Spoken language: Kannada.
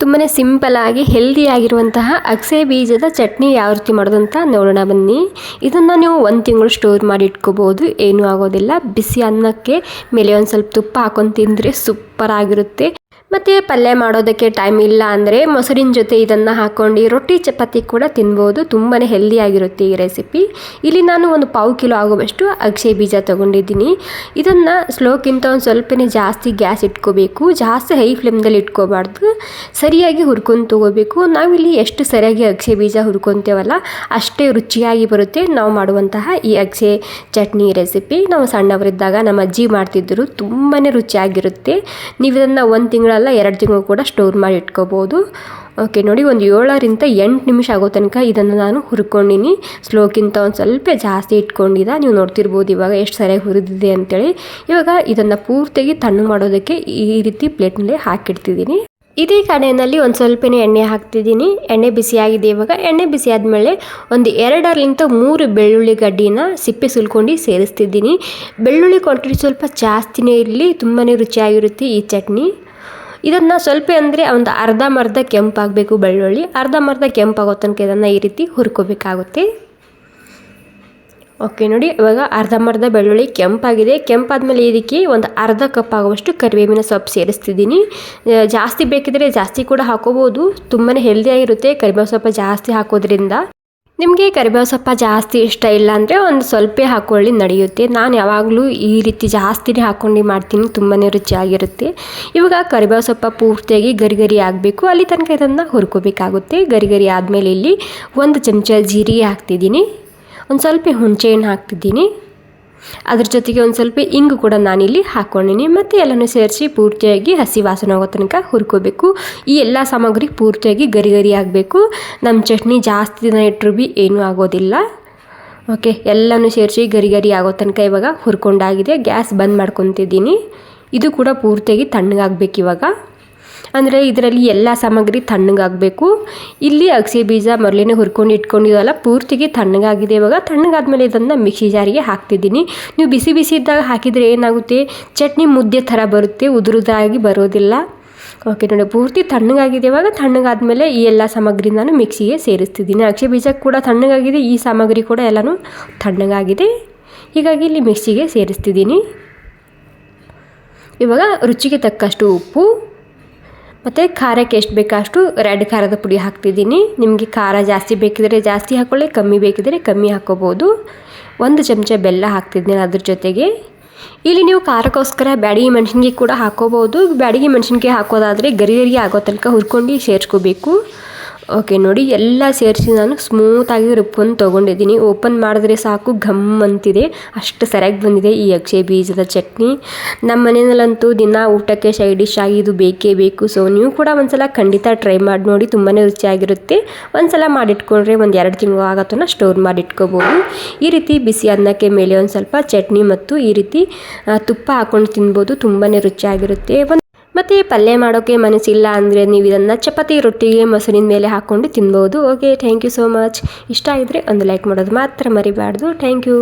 ತುಂಬಾ ಸಿಂಪಲಾಗಿ ಹೆಲ್ದಿಯಾಗಿರುವಂತಹ ಅಗಸೆ ಬೀಜದ ಚಟ್ನಿ ಯಾವ ರೀತಿ ಮಾಡೋದು ಅಂತ ನೋಡೋಣ ಬನ್ನಿ. ಇದನ್ನು ನೀವು ಒಂದು ತಿಂಗಳು ಸ್ಟೋರ್ ಮಾಡಿ ಇಟ್ಕೋಬೋದು. ಏನೂ ಆಗೋದಿಲ್ಲ. ಬಿಸಿ ಅನ್ನಕ್ಕೆ ಮೇಲೆ ಒಂದು ಸ್ವಲ್ಪ ತುಪ್ಪ ಹಾಕೊಂಡು ತಿಂದರೆ ಸೂಪರ್ ಆಗಿರುತ್ತೆ. ಮತ್ತು ಪಲ್ಯ ಮಾಡೋದಕ್ಕೆ ಟೈಮ್ ಇಲ್ಲ ಅಂದರೆ ಮೊಸರಿನ ಜೊತೆ ಇದನ್ನು ಹಾಕ್ಕೊಂಡು ರೊಟ್ಟಿ, ಚಪಾತಿ ಕೂಡ ತಿನ್ಬೋದು. ತುಂಬಾ ಹೆಲ್ದಿಯಾಗಿರುತ್ತೆ ಈ ರೆಸಿಪಿ ಇಲ್ಲಿ ನಾನು ಒಂದು ಪಾವು ಕಿಲೋ ಆಗುವಷ್ಟು ಅಗಸೆ ಬೀಜ ತೊಗೊಂಡಿದ್ದೀನಿ. ಇದನ್ನು ಸ್ಲೋಕ್ಕಿಂತ ಒಂದು ಸ್ವಲ್ಪನೇ ಜಾಸ್ತಿ ಗ್ಯಾಸ್ ಇಟ್ಕೋಬೇಕು. ಜಾಸ್ತಿ ಹೈ ಫ್ಲೇಮ್ದಲ್ಲಿ ಇಟ್ಕೋಬಾರ್ದು. ಸರಿಯಾಗಿ ಹುರ್ಕೊಂಡು ತೊಗೋಬೇಕು. ನಾವಿಲ್ಲಿ ಎಷ್ಟು ಸರಿಯಾಗಿ ಅಗಸೆ ಬೀಜ ಹುರ್ಕೊತೇವಲ್ಲ, ಅಷ್ಟೇ ರುಚಿಯಾಗಿ ಬರುತ್ತೆ ನಾವು ಮಾಡುವಂತಹ ಈ ಅಗಸೆ ಚಟ್ನಿ ರೆಸಿಪಿ ನಾವು ಸಣ್ಣವರಿದ್ದಾಗ ನಮ್ಮ ಅಜ್ಜಿ ಮಾಡ್ತಿದ್ದರು ತುಂಬಾ ರುಚಿಯಾಗಿರುತ್ತೆ. ನೀವು ಇದನ್ನು ಒಂದು ತಿಂಗಳ ಅಲ್ಲ ಎರಡು ತಿಂಗಳು ಕೂಡ ಸ್ಟೋರ್ ಮಾಡಿ ಇಟ್ಕೋಬೋದು. ಓಕೆ ನೋಡಿ ಒಂದು ಏಳರಿಂದ ಎಂಟು ನಿಮಿಷ ಆಗೋ ತನಕ ಇದನ್ನು ನಾನು ಹುರ್ಕೊಂಡಿನಿ. ಸ್ಲೋಕ್ಕಿಂತ ಒಂದು ಸ್ವಲ್ಪ ಜಾಸ್ತಿ ಇಟ್ಕೊಂಡಿದ್ದ ನೀವು ನೋಡ್ತಿರ್ಬೋದು ಇವಾಗ ಎಷ್ಟು ಸರಿಯಾಗಿ ಹುರಿದಿದೆ ಅಂತೇಳಿ. ಇವಾಗ ಇದನ್ನು ಪೂರ್ತಿಯಾಗಿ ತಣ್ಣು ಮಾಡೋದಕ್ಕೆ ಈ ರೀತಿ ಪ್ಲೇಟ್ನಲ್ಲಿ ಹಾಕಿಡ್ತಿದ್ದೀನಿ ಇದೇ ಕಡೆಯಲ್ಲಿ ಒಂದು ಸ್ವಲ್ಪನೇ ಎಣ್ಣೆ ಹಾಕ್ತಿದ್ದೀನಿ ಎಣ್ಣೆ ಬಿಸಿಯಾಗಿದೆ ಇವಾಗ. ಎಣ್ಣೆ ಬಿಸಿ ಆದಮೇಲೆ ಒಂದು ಎರಡರಿಂದ ಮೂರು ಬೆಳ್ಳುಳ್ಳಿ ಗಡ್ಡಿನ ಸಿಪ್ಪೆ ಸುಲ್ಕೊಂಡು ಸೇರಿಸ್ತಿದ್ದೀನಿ ಬೆಳ್ಳುಳ್ಳಿ ಕ್ವಾಂಟಿಟಿ ಸ್ವಲ್ಪ ಜಾಸ್ತಿನೇ ಇರಲಿ. ತುಂಬಾ ರುಚಿಯಾಗಿರುತ್ತೆ ಈ ಚಟ್ನಿ. ಇದನ್ನು ಸ್ವಲ್ಪ ಅಂದರೆ ಒಂದು ಅರ್ಧಂಬರ್ಧ ಕೆಂಪಾಗಬೇಕು ಬೆಳ್ಳುಳ್ಳಿ. ಅರ್ಧಂಬರ್ಧ ಕೆಂಪಾಗೋ ತನಕ ಇದನ್ನು ಈ ರೀತಿ ಹುರ್ಕೋಬೇಕಾಗುತ್ತೆ. ಓಕೆ ನೋಡಿ, ಇವಾಗ ಅರ್ಧಂಬರ್ಧ ಬೆಳ್ಳುಳ್ಳಿ ಕೆಂಪಾಗಿದೆ. ಕೆಂಪಾದಮೇಲೆ ಇದಕ್ಕೆ ಒಂದು ಅರ್ಧ ಕಪ್ ಆಗುವಷ್ಟು ಕರಿಬೇವಿನ ಸೊಪ್ಪು ಸೇರಿಸ್ತಿದ್ದೀನಿ. ಜಾಸ್ತಿ ಬೇಕಿದ್ರೆ ಜಾಸ್ತಿ ಕೂಡ ಹಾಕೋಬೋದು. ತುಂಬಾ ಹೆಲ್ದಿಯಾಗಿರುತ್ತೆ ಕರಿಬೇವು ಸೊಪ್ಪು ಜಾಸ್ತಿ ಹಾಕೋದ್ರಿಂದ. ನಿಮಗೆ ಕರಿಬೇವು ಸೊಪ್ಪ ಜಾಸ್ತಿ ಇಷ್ಟ ಇಲ್ಲ ಅಂದರೆ ಒಂದು ಸ್ವಲ್ಪ ಹಾಕೊಳ್ಳಿ, ನಡೆಯುತ್ತೆ. ನಾನು ಯಾವಾಗಲೂ ಈ ರೀತಿ ಜಾಸ್ತಿನೇ ಹಾಕ್ಕೊಂಡು ಮಾಡ್ತೀನಿ ತುಂಬಾ ರುಚಿಯಾಗಿರುತ್ತೆ. ಇವಾಗ ಕರಿಬೇವು ಸೊಪ್ಪ ಪೂರ್ತಿಯಾಗಿ ಗರಿಗರಿ ಗರಿ ಆಗಬೇಕು. ಅಲ್ಲಿ ತನಕ ಇದನ್ನು ಹುರ್ಕೋಬೇಕಾಗುತ್ತೆ. ಗರಿಗರಿ ಗರಿ ಆದಮೇಲೆ ಇಲ್ಲಿ ಒಂದು ಚಮಚ ಜೀರಿಗೆ ಹಾಕ್ತಿದ್ದೀನಿ. ಒಂದು ಸ್ವಲ್ಪ ಹುಣಸೆಹಣ್ಣು ಹಾಕ್ತಿದ್ದೀನಿ. ಅದ್ರ ಜೊತೆಗೆ ಒಂದು ಸ್ವಲ್ಪ ಇಂಗು ಕೂಡ ನಾನಿಲ್ಲಿ ಹಾಕ್ಕೊಂಡಿನಿ ಮತ್ತು ಎಲ್ಲನೂ ಸೇರಿಸಿ ಪೂರ್ತಿಯಾಗಿ ಹಸಿ ವಾಸನೆ ಹೋಗೋ ತನಕ ಹುರ್ಕೋಬೇಕು. ಈ ಎಲ್ಲ ಸಾಮಗ್ರಿ ಪೂರ್ತಿಯಾಗಿ ಗರಿ ಗರಿ ಆಗಬೇಕು. ನಮ್ಮ ಚಟ್ನಿ ಜಾಸ್ತಿ ದಿನ ಇಟ್ಟರು ಭೀ ಏನೂ ಆಗೋದಿಲ್ಲ. ಓಕೆ, ಎಲ್ಲನೂ ಸೇರಿಸಿ ಗರಿ ಗರಿ ಆಗೋ ತನಕ ಇವಾಗ ಹುರ್ಕೊಂಡಾಗಿದೆ. ಗ್ಯಾಸ್ ಬಂದ್ ಮಾಡ್ಕೊತಿದ್ದೀನಿ. ಇದು ಕೂಡ ಪೂರ್ತಿಯಾಗಿ ತಣ್ಣಗಾಗಬೇಕು ಇವಾಗ. ಅಂದರೆ ಇದರಲ್ಲಿ ಎಲ್ಲ ಸಾಮಗ್ರಿ ತಣ್ಣಗಾಗಬೇಕು. ಇಲ್ಲಿ ಅಗಸೆ ಬೀಜ ಮೊದಲೇ ಹುರ್ಕೊಂಡು ಇಟ್ಕೊಂಡಿದ್ದಲ್ಲ ಪೂರ್ತಿಗೆ ತಣ್ಣಗಾಗಿದೆ ಇವಾಗ. ತಣ್ಣಗಾದ್ಮೇಲೆ ಇದನ್ನು ಮಿಕ್ಸಿ ಜಾರಿಗೆ ಹಾಕ್ತಿದ್ದೀನಿ. ನೀವು ಬಿಸಿ ಬಿಸಿ ಇದ್ದಾಗ ಹಾಕಿದರೆ ಏನಾಗುತ್ತೆ? ಚಟ್ನಿ ಮುದ್ದೆ ಥರ ಬರುತ್ತೆ, ಉದುರುದಾಗಿ ಬರೋದಿಲ್ಲ. ಓಕೆ ನೋಡಿ, ಪೂರ್ತಿ ತಣ್ಣಗಾಗಿದೆ ಇವಾಗ. ತಣ್ಣಗಾದ್ಮೇಲೆ ಈ ಎಲ್ಲ ಸಾಮಗ್ರಿ ನಾನು ಮಿಕ್ಸಿಗೆ ಸೇರಿಸ್ತಿದ್ದೀನಿ. ಅಕ್ಷಿ ಬೀಜ ಕೂಡ ತಣ್ಣಗಾಗಿದೆ, ಈ ಸಾಮಗ್ರಿ ಕೂಡ ಎಲ್ಲನೂ ತಣ್ಣಗಾಗಿದೆ. ಹೀಗಾಗಿ ಇಲ್ಲಿ ಮಿಕ್ಸಿಗೆ ಸೇರಿಸ್ತಿದ್ದೀನಿ. ಇವಾಗ ರುಚಿಗೆ ತಕ್ಕಷ್ಟು ಉಪ್ಪು. ಮತ್ತು ಖಾರಕ್ಕೆ ಎಷ್ಟು ಬೇಕಷ್ಟು ರೆಡ್ ಖಾರದ ಪುಡಿ ಹಾಕ್ತಿದ್ದೀನಿ. ನಿಮಗೆ ಖಾರ ಜಾಸ್ತಿ ಬೇಕಿದ್ರೆ ಜಾಸ್ತಿ ಹಾಕ್ಕೊಳ್ಳಿ ಕಮ್ಮಿ ಬೇಕಿದ್ರೆ ಕಮ್ಮಿ ಹಾಕ್ಕೋಬೋದು ಒಂದು ಚಮಚ ಬೆಲ್ಲ ಹಾಕ್ತಿದ್ದೀನಿ ಅದ್ರ ಜೊತೆಗೆ. ಇಲ್ಲಿ ನೀವು ಖಾರಕ್ಕೋಸ್ಕರ ಬ್ಯಾಡಿಗೆ ಮೆಣಸಿನ್ಕಾಯಿ ಕೂಡ ಹಾಕ್ಕೋಬೋದು ಬ್ಯಾಡಿಗೆ ಮೆಣಸಿನ್ಕಾಯಿ ಹಾಕೋದಾದರೆ ಗರಿ ಗರಿ ಆಗೋ ತನಕ ಹುರ್ಕೊಂಡು ಸೇರಿಸ್ಕೋಬೇಕು. ಓಕೆ ನೋಡಿ, ಎಲ್ಲ ಸೇರಿಸಿ ನಾನು ಸ್ಮೂತಾಗಿ ರಿಪ್ಪನ್ನು ತೊಗೊಂಡಿದ್ದೀನಿ. ಓಪನ್ ಮಾಡಿದ್ರೆ ಸಾಕು, ಘಮ್ ಅಂತಿದೆ. ಅಷ್ಟು ಸರಿಯಾಗಿ ಬಂದಿದೆ ಈ ಅಕ್ಷಯ ಬೀಜದ ಚಟ್ನಿ. ನಮ್ಮ ಮನೆಯಲ್ಲಂತೂ ದಿನ ಊಟಕ್ಕೆ ಸೈಡ್ ಡಿಶ್ ಆಗಿ ಇದು ಬೇಕೇ ಬೇಕು. ಸೊ ನೀವು ಕೂಡ ಒಂದ್ಸಲ ಖಂಡಿತ ಟ್ರೈ ಮಾಡಿ ನೋಡಿ ತುಂಬಾ ರುಚಿಯಾಗಿರುತ್ತೆ. ಒಂದ್ಸಲ ಮಾಡಿಟ್ಕೊಂಡ್ರೆ ಒಂದು ಎರಡು ತಿಂಗಳು ಆಗತ್ತನ್ನ ಸ್ಟೋರ್ ಮಾಡಿಟ್ಕೋಬೋದು. ಈ ರೀತಿ ಬಿಸಿ ಅನ್ನಕ್ಕೆ ಮೇಲೆ ಒಂದು ಸ್ವಲ್ಪ ಚಟ್ನಿ ಮತ್ತು ಈ ರೀತಿ ತುಪ್ಪ ಹಾಕ್ಕೊಂಡು ತಿನ್ಬೋದು ತುಂಬಾ ರುಚಿಯಾಗಿರುತ್ತೆ. ಮತ್ತು ಪಲ್ಯ ಮಾಡೋಕ್ಕೆ ಮನಸ್ಸಿಲ್ಲ ಅಂದರೆ ನೀವು ಇದನ್ನು ಚಪಾತಿ, ರೊಟ್ಟಿಗೆ, ಮೊಸರಿನ ಮೇಲೆ ಹಾಕ್ಕೊಂಡು ತಿನ್ಬೋದು. Okay thank you so much ಇಷ್ಟ ಆಗಿದ್ರೆ ಒಂದು ಲೈಕ್ ಮಾಡೋದು ಮಾತ್ರ ಮರಿಬಾರ್ದು. Thank you